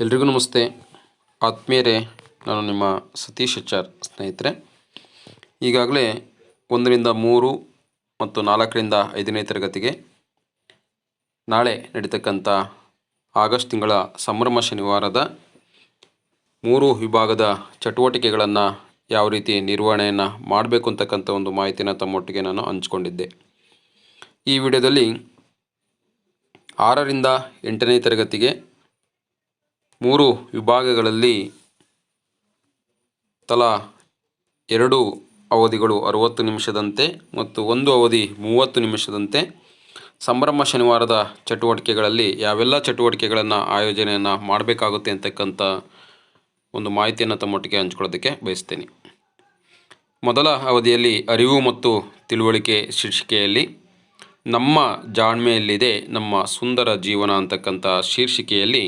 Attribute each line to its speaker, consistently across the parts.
Speaker 1: ಎಲ್ರಿಗೂ ನಮಸ್ತೆ. ಆತ್ಮೀಯರೇ, ನಾನು ನಿಮ್ಮ ಸತೀಶ್ ಎಚ್.ಆರ್ ಸ್ನೇಹಿತರೆ. ಈಗಾಗಲೇ ಒಂದರಿಂದ ಮೂರು ಮತ್ತು ನಾಲ್ಕರಿಂದ ಐದನೇ ತರಗತಿಗೆ ನಾಳೆ ನಡೀತಕ್ಕಂಥ ಆಗಸ್ಟ್ ತಿಂಗಳ ಸಂಭ್ರಮ ಶನಿವಾರದ ಮೂರು ವಿಭಾಗದ ಚಟುವಟಿಕೆಗಳನ್ನು ಯಾವ ರೀತಿ ನಿರ್ವಹಣೆಯನ್ನು ಮಾಡಬೇಕು ಅಂತಕ್ಕಂಥ ಒಂದು ಮಾಹಿತಿನ ತಮ್ಮೊಟ್ಟಿಗೆ ನಾನು ಹಂಚ್ಕೊಂಡಿದ್ದೆ. ಈ ವಿಡಿಯೋದಲ್ಲಿ ಆರರಿಂದ ಎಂಟನೇ ತರಗತಿಗೆ ಮೂರು ವಿಭಾಗಗಳಲ್ಲಿ ತಲಾ ಎರಡು ಅವಧಿಗಳು ಅರುವತ್ತು ನಿಮಿಷದಂತೆ ಮತ್ತು ಒಂದು ಅವಧಿ ಮೂವತ್ತು ನಿಮಿಷದಂತೆ. ಸಂಭ್ರಮ ಶನಿವಾರದ ಚಟುವಟಿಕೆಗಳಲ್ಲಿ ಯಾವೆಲ್ಲ ಚಟುವಟಿಕೆಗಳನ್ನು ಆಯೋಜನೆಯನ್ನು ಮಾಡಬೇಕಾಗುತ್ತೆ ಅಂತಕ್ಕಂಥ ಒಂದು ಮಾಹಿತಿಯನ್ನು ತಮ್ಮೊಟ್ಟಿಗೆ ಹಂಚ್ಕೊಳ್ಳೋದಕ್ಕೆ ಬಯಸ್ತೇನೆ. ಮೊದಲ ಅವಧಿಯಲ್ಲಿ ಅರಿವು ಮತ್ತು ತಿಳುವಳಿಕೆ ಶೀರ್ಷಿಕೆಯಲ್ಲಿ ನಮ್ಮ ಜಾಣ್ಮೆಯಲ್ಲಿದೆ ನಮ್ಮ ಸುಂದರ ಜೀವನ ಅಂತಕ್ಕಂಥ ಶೀರ್ಷಿಕೆಯಲ್ಲಿ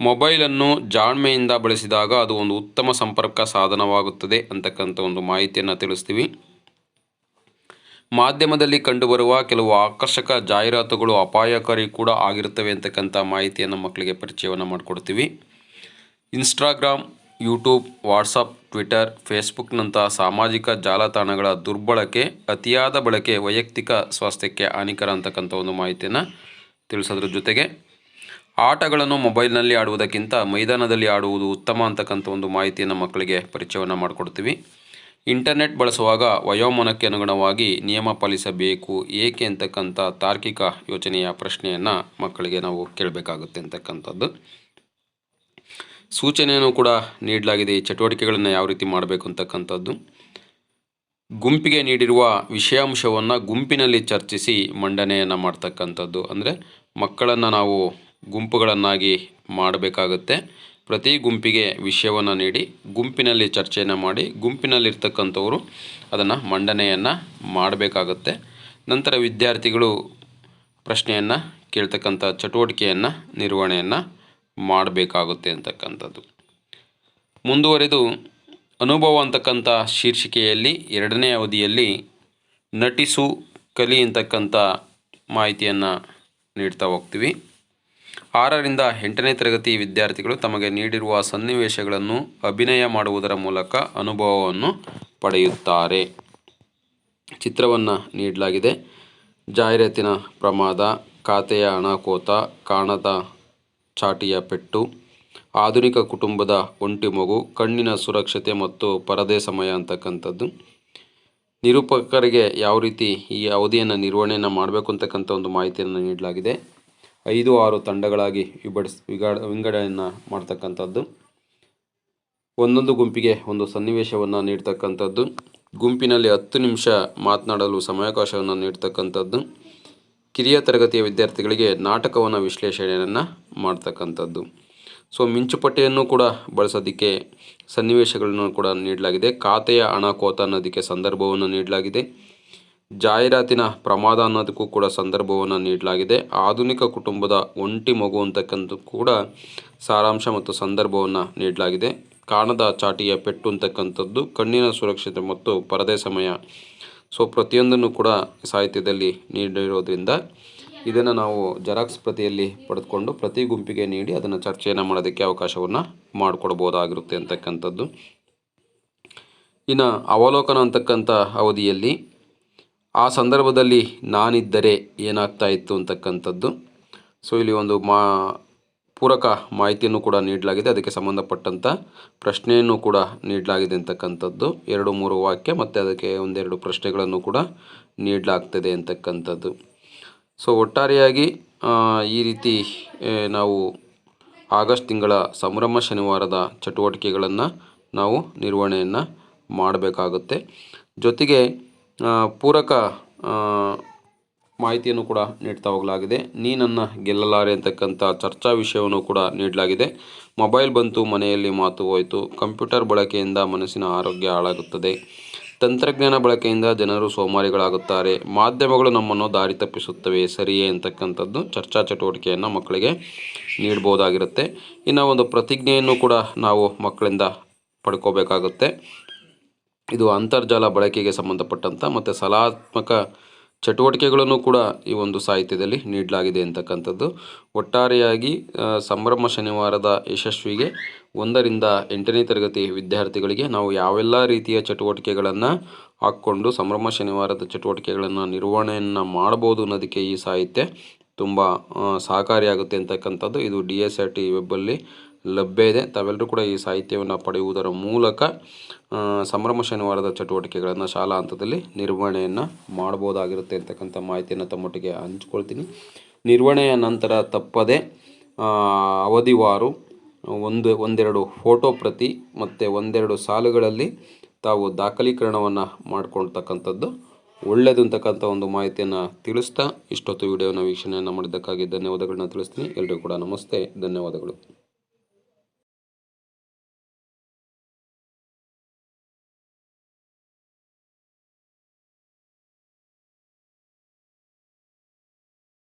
Speaker 1: ಮೊಬೈಲನ್ನು ಜಾಣ್ಮೆಯಿಂದ ಬಳಸಿದಾಗ ಅದು ಒಂದು ಉತ್ತಮ ಸಂಪರ್ಕ ಸಾಧನವಾಗುತ್ತದೆ ಅಂತಕ್ಕಂಥ ಒಂದು ಮಾಹಿತಿಯನ್ನು ತಿಳಿಸ್ತೀವಿ. ಮಾಧ್ಯಮದಲ್ಲಿ ಕಂಡುಬರುವ ಕೆಲವು ಆಕರ್ಷಕ ಜಾಹೀರಾತುಗಳು ಅಪಾಯಕಾರಿ ಕೂಡ ಆಗಿರುತ್ತವೆ ಅಂತಕ್ಕಂಥ ಮಾಹಿತಿಯನ್ನು ಮಕ್ಕಳಿಗೆ ಪರಿಚಯವನ್ನು ಮಾಡಿಕೊಡ್ತೀವಿ. ಇನ್ಸ್ಟಾಗ್ರಾಮ್ ಯೂಟ್ಯೂಬ್ ವಾಟ್ಸಪ್ ಟ್ವಿಟರ್ ಫೇಸ್ಬುಕ್ನಂತಹ ಸಾಮಾಜಿಕ ಜಾಲತಾಣಗಳ ದುರ್ಬಳಕೆ, ಅತಿಯಾದ ಬಳಕೆ ವೈಯಕ್ತಿಕ ಸ್ವಾಸ್ಥ್ಯಕ್ಕೆ ಹಾನಿಕರ ಅಂತಕ್ಕಂಥ ಒಂದು ಮಾಹಿತಿಯನ್ನು ತಿಳಿಸೋದ್ರ ಜೊತೆಗೆ ಆಟಗಳನ್ನು ಮೊಬೈಲ್ನಲ್ಲಿ ಆಡುವುದಕ್ಕಿಂತ ಮೈದಾನದಲ್ಲಿ ಆಡುವುದು ಉತ್ತಮ ಅಂತಕ್ಕಂಥ ಒಂದು ಮಾಹಿತಿಯನ್ನು ಮಕ್ಕಳಿಗೆ ಪರಿಚಯವನ್ನು ಮಾಡಿಕೊಡ್ತೀವಿ. ಇಂಟರ್ನೆಟ್ ಬಳಸುವಾಗ ವಯೋಮಾನಕ್ಕೆ ಅನುಗುಣವಾಗಿ ನಿಯಮ ಪಾಲಿಸಬೇಕು, ಏಕೆ ಅಂತಕ್ಕಂಥ ತಾರ್ಕಿಕ ಯೋಚನೆಯ ಪ್ರಶ್ನೆಯನ್ನು ಮಕ್ಕಳಿಗೆ ನಾವು ಕೇಳಬೇಕಾಗುತ್ತೆ ಅಂತಕ್ಕಂಥದ್ದು. ಸೂಚನೆಯನ್ನು ಕೂಡ ನೀಡಲಾಗಿದೆ ಈ ಚಟುವಟಿಕೆಗಳನ್ನು ಯಾವ ರೀತಿ ಮಾಡಬೇಕು ಅಂತಕ್ಕಂಥದ್ದು. ಗುಂಪಿಗೆ ನೀಡಿರುವ ವಿಷಯಾಂಶವನ್ನು ಗುಂಪಿನಲ್ಲಿ ಚರ್ಚಿಸಿ ಮಂಡನೆಯನ್ನು ಮಾಡ್ತಕ್ಕಂಥದ್ದು. ಅಂದರೆ ಮಕ್ಕಳನ್ನು ನಾವು ಗುಂಪುಗಳನ್ನಾಗಿ ಮಾಡಬೇಕಾಗುತ್ತೆ. ಪ್ರತಿ ಗುಂಪಿಗೆ ವಿಷಯವನ್ನು ನೀಡಿ, ಗುಂಪಿನಲ್ಲಿ ಚರ್ಚೆಯನ್ನು ಮಾಡಿ, ಗುಂಪಿನಲ್ಲಿರ್ತಕ್ಕಂಥವರು ಅದನ್ನು ಮಂಡನೆಯನ್ನು ಮಾಡಬೇಕಾಗುತ್ತೆ. ನಂತರ ವಿದ್ಯಾರ್ಥಿಗಳು ಪ್ರಶ್ನೆಯನ್ನು, ಕೇಳ್ತಕ್ಕಂಥ ಚಟುವಟಿಕೆಯನ್ನು, ನಿರ್ವಹಣೆಯನ್ನು ಮಾಡಬೇಕಾಗುತ್ತೆ ಅಂತಕ್ಕಂಥದ್ದು. ಮುಂದುವರೆದು, ಅನುಭವ ಅಂತಕ್ಕಂಥ ಶೀರ್ಷಿಕೆಯಲ್ಲಿ ಎರಡನೇ ಅವಧಿಯಲ್ಲಿ ನಟಿಸು, ಕಲಿ ಅಂತಕ್ಕಂಥ ಮಾಹಿತಿಯನ್ನು ನೀಡ್ತಾ ಹೋಗ್ತೀವಿ. ಆರರಿಂದ ಎಂಟನೇ ತರಗತಿ ವಿದ್ಯಾರ್ಥಿಗಳು ತಮಗೆ ನೀಡಿರುವ ಸನ್ನಿವೇಶಗಳನ್ನು ಅಭಿನಯ ಮಾಡುವುದರ ಮೂಲಕ ಅನುಭವವನ್ನು ಪಡೆಯುತ್ತಾರೆ. ಚಿತ್ರವನ್ನು ನೀಡಲಾಗಿದೆ. ಜಾಹೀರಾತಿನ ಪ್ರಮಾದ, ಖಾತೆಯ ಅಣಕೋತ, ಕಾಣದ ಚಾಟಿಯ ಪೆಟ್ಟು, ಆಧುನಿಕ ಕುಟುಂಬದ ಒಂಟಿ ಮಗು, ಕಣ್ಣಿನ ಸುರಕ್ಷತೆ ಮತ್ತು ಪರದೆ ಸಮಯ ಅಂತಕ್ಕಂಥದ್ದು. ನಿರೂಪಕರಿಗೆ ಯಾವ ರೀತಿ ಈ ಅವಧಿಯನ್ನು ನಿರ್ವಹಣೆಯನ್ನು ಮಾಡಬೇಕು ಅಂತಕ್ಕಂಥ ಒಂದು ಮಾಹಿತಿಯನ್ನು ನೀಡಲಾಗಿದೆ. ಐದು ಆರು ತಂಡಗಳಾಗಿ ವಿಭಡಿಸ್ ವಿಗಾಡ, ವಿಂಗಡಣೆಯನ್ನು ಮಾಡ್ತಕ್ಕಂಥದ್ದು. ಒಂದೊಂದು ಗುಂಪಿಗೆ ಒಂದು ಸನ್ನಿವೇಶವನ್ನು ನೀಡ್ತಕ್ಕಂಥದ್ದು. ಗುಂಪಿನಲ್ಲಿ ಹತ್ತು ನಿಮಿಷ ಮಾತನಾಡಲು ಸಮಯಾವಕಾಶವನ್ನು ನೀಡ್ತಕ್ಕಂಥದ್ದು. ಕಿರಿಯ ತರಗತಿಯ ವಿದ್ಯಾರ್ಥಿಗಳಿಗೆ ನಾಟಕವನ್ನು ವಿಶ್ಲೇಷಣೆಯನ್ನು ಮಾಡ್ತಕ್ಕಂಥದ್ದು. ಸೊ, ಮಿಂಚುಪಟ್ಟಿಯನ್ನು ಕೂಡ ಬಳಸೋದಕ್ಕೆ ಸನ್ನಿವೇಶಗಳನ್ನು ಕೂಡ ನೀಡಲಾಗಿದೆ. ಖಾತೆಯ ಹಣ ಕೋತ ಅನ್ನೋದಕ್ಕೆ ಸಂದರ್ಭವನ್ನು ನೀಡಲಾಗಿದೆ. ಜಾಹೀರಾತಿನ ಪ್ರಮಾದ ಅನ್ನೋದಕ್ಕೂ ಕೂಡ ಸಂದರ್ಭವನ್ನು ನೀಡಲಾಗಿದೆ. ಆಧುನಿಕ ಕುಟುಂಬದ ಒಂಟಿ ಮಗು ಅಂತಕ್ಕಂಥ ಕೂಡ ಸಾರಾಂಶ ಮತ್ತು ಸಂದರ್ಭವನ್ನು ನೀಡಲಾಗಿದೆ. ಕಾಣದ ಚಾಟಿಯ ಪೆಟ್ಟು ಅಂತಕ್ಕಂಥದ್ದು, ಕಣ್ಣಿನ ಸುರಕ್ಷತೆ ಮತ್ತು ಪರದೆ ಸಮಯ. ಸೊ, ಪ್ರತಿಯೊಂದನ್ನು ಕೂಡ ಸಾಹಿತ್ಯದಲ್ಲಿ ನೀಡಿರೋದ್ರಿಂದ ಇದನ್ನು ನಾವು ಜೆರಾಕ್ಸ್ ಪ್ರತಿಯಲ್ಲಿ ಪಡೆದುಕೊಂಡು ಪ್ರತಿ ಗುಂಪಿಗೆ ನೀಡಿ ಅದನ್ನು ಚರ್ಚೆಯನ್ನು ಮಾಡೋದಕ್ಕೆ ಅವಕಾಶವನ್ನು ಮಾಡಿಕೊಡ್ಬೋದಾಗಿರುತ್ತೆ ಅಂತಕ್ಕಂಥದ್ದು. ಇನ್ನು ಅವಲೋಕನ ಅಂತಕ್ಕಂಥ ಅವಧಿಯಲ್ಲಿ ಆ ಸಂದರ್ಭದಲ್ಲಿ ನಾನಿದ್ದರೆ ಏನಾಗ್ತಾ ಇತ್ತು ಅಂತಕ್ಕಂಥದ್ದು. ಸೊ ಇಲ್ಲಿ ಒಂದು ಮಾ, ಪೂರಕ ಮಾಹಿತಿಯನ್ನು ಕೂಡ ನೀಡಲಾಗಿದೆ. ಅದಕ್ಕೆ ಸಂಬಂಧಪಟ್ಟಂಥ ಪ್ರಶ್ನೆಯನ್ನು ಕೂಡ ನೀಡಲಾಗಿದೆ ಅಂತಕ್ಕಂಥದ್ದು. ಎರಡು ಮೂರು ವಾಕ್ಯ ಮತ್ತು ಅದಕ್ಕೆ ಒಂದೆರಡು ಪ್ರಶ್ನೆಗಳನ್ನು ಕೂಡ ನೀಡಲಾಗ್ತದೆ ಅಂತಕ್ಕಂಥದ್ದು. ಸೊ ಒಟ್ಟಾರೆಯಾಗಿ ಈ ರೀತಿ ನಾವು ಆಗಸ್ಟ್ ತಿಂಗಳ ಸಂಭ್ರಮ ಶನಿವಾರದ ಚಟುವಟಿಕೆಗಳನ್ನು ನಾವು ನಿರ್ವಹಣೆಯನ್ನು ಮಾಡಬೇಕಾಗುತ್ತೆ. ಜೊತೆಗೆ ಪೂರಕ ಮಾಹಿತಿಯನ್ನು ಕೂಡ ನೀಡ್ತಾ ಹೋಗಲಾಗಿದೆ. ನೀ ನನ್ನ ಗೆಲ್ಲಲಾರೆ ಅಂತಕ್ಕಂಥ ಚರ್ಚಾ ವಿಷಯವನ್ನು ಕೂಡ ನೀಡಲಾಗಿದೆ. ಮೊಬೈಲ್ ಬಂತು, ಮನೆಯಲ್ಲಿ ಮಾತು ಹೋಯಿತು. ಕಂಪ್ಯೂಟರ್ ಬಳಕೆಯಿಂದ ಮನಸ್ಸಿನ ಆರೋಗ್ಯ ಹಾಳಾಗುತ್ತದೆ. ತಂತ್ರಜ್ಞಾನ ಬಳಕೆಯಿಂದ ಜನರು ಸೋಮಾರಿಗಳಾಗುತ್ತಾರೆ. ಮಾಧ್ಯಮಗಳು ನಮ್ಮನ್ನು ದಾರಿ ತಪ್ಪಿಸುತ್ತವೆ. ಸರಿಯೇ ಅಂತಕ್ಕಂಥದ್ದು ಚರ್ಚಾ ಚಟುವಟಿಕೆಯನ್ನು ಮಕ್ಕಳಿಗೆ ನೀಡ್ಬೋದಾಗಿರುತ್ತೆ. ಇನ್ನು ಒಂದು ಪ್ರತಿಜ್ಞೆಯನ್ನು ಕೂಡ ನಾವು ಮಕ್ಕಳಿಂದ ಪಡ್ಕೋಬೇಕಾಗುತ್ತೆ. ಇದು ಅಂತರ್ಜಾಲ ಬಳಕೆಗೆ ಸಂಬಂಧಪಟ್ಟಂಥ ಮತ್ತು ಸಲಾತ್ಮಕ ಚಟುವಟಿಕೆಗಳನ್ನು ಕೂಡ ಈ ಒಂದು ಸಾಹಿತ್ಯದಲ್ಲಿ ನೀಡಲಾಗಿದೆ ಅಂತಕ್ಕಂಥದ್ದು. ಒಟ್ಟಾರೆಯಾಗಿ ಸಂಭ್ರಮ ಶನಿವಾರದ ಯಶಸ್ವಿಗೆ ಒಂದರಿಂದ ಎಂಟನೇ ತರಗತಿ ವಿದ್ಯಾರ್ಥಿಗಳಿಗೆ ನಾವು ಯಾವೆಲ್ಲ ರೀತಿಯ ಚಟುವಟಿಕೆಗಳನ್ನು ಹಾಕ್ಕೊಂಡು ಸಂಭ್ರಮ ಶನಿವಾರದ ಚಟುವಟಿಕೆಗಳನ್ನು ನಿರ್ವಹಣೆಯನ್ನು ಮಾಡ್ಬೋದು ಅನ್ನೋದಕ್ಕೆ ಈ ಸಾಹಿತ್ಯ ತುಂಬ ಸಹಕಾರಿಯಾಗುತ್ತೆ ಅಂತಕ್ಕಂಥದ್ದು. ಇದು ಡಿ ಎಸ್ ಆರ್ ಟಿ ವೆಬ್ಬಲ್ಲಿ ಲಭ್ಯ ಇದೆ. ತಾವೆಲ್ಲರೂ ಕೂಡ ಈ ಸಾಹಿತ್ಯವನ್ನು ಪಡೆಯುವುದರ ಮೂಲಕ ಸಂಭ್ರಮ ಶನಿವಾರದ ಚಟುವಟಿಕೆಗಳನ್ನು ಶಾಲಾ ಹಂತದಲ್ಲಿ ನಿರ್ವಹಣೆಯನ್ನು ಮಾಡ್ಬೋದಾಗಿರುತ್ತೆ ಅಂತಕ್ಕಂಥ ಮಾಹಿತಿಯನ್ನು ತಮ್ಮೊಟ್ಟಿಗೆ ಹಂಚ್ಕೊಳ್ತೀನಿ. ನಿರ್ವಹಣೆಯ ನಂತರ ತಪ್ಪದೆ ಅವಧಿವಾರು ಒಂದು, ಒಂದೆರಡು ಫೋಟೋ ಪ್ರತಿ ಮತ್ತು ಒಂದೆರಡು ಸಾಲುಗಳಲ್ಲಿ ತಾವು ದಾಖಲೀಕರಣವನ್ನು ಮಾಡ್ಕೊಳ್ತಕ್ಕಂಥದ್ದು ಒಳ್ಳೆಯದು ಅಂತಕ್ಕಂಥ ಒಂದು ಮಾಹಿತಿಯನ್ನು ತಿಳಿಸ್ತಾ ಇಷ್ಟೊತ್ತು ವಿಡಿಯೋನ ವೀಕ್ಷಣೆಯನ್ನು ಮಾಡಿದ್ದಕ್ಕಾಗಿ ಧನ್ಯವಾದಗಳನ್ನ ತಿಳಿಸ್ತೀನಿ. ಎಲ್ರಿಗೂ ಕೂಡ ನಮಸ್ತೆ. ಧನ್ಯವಾದಗಳು.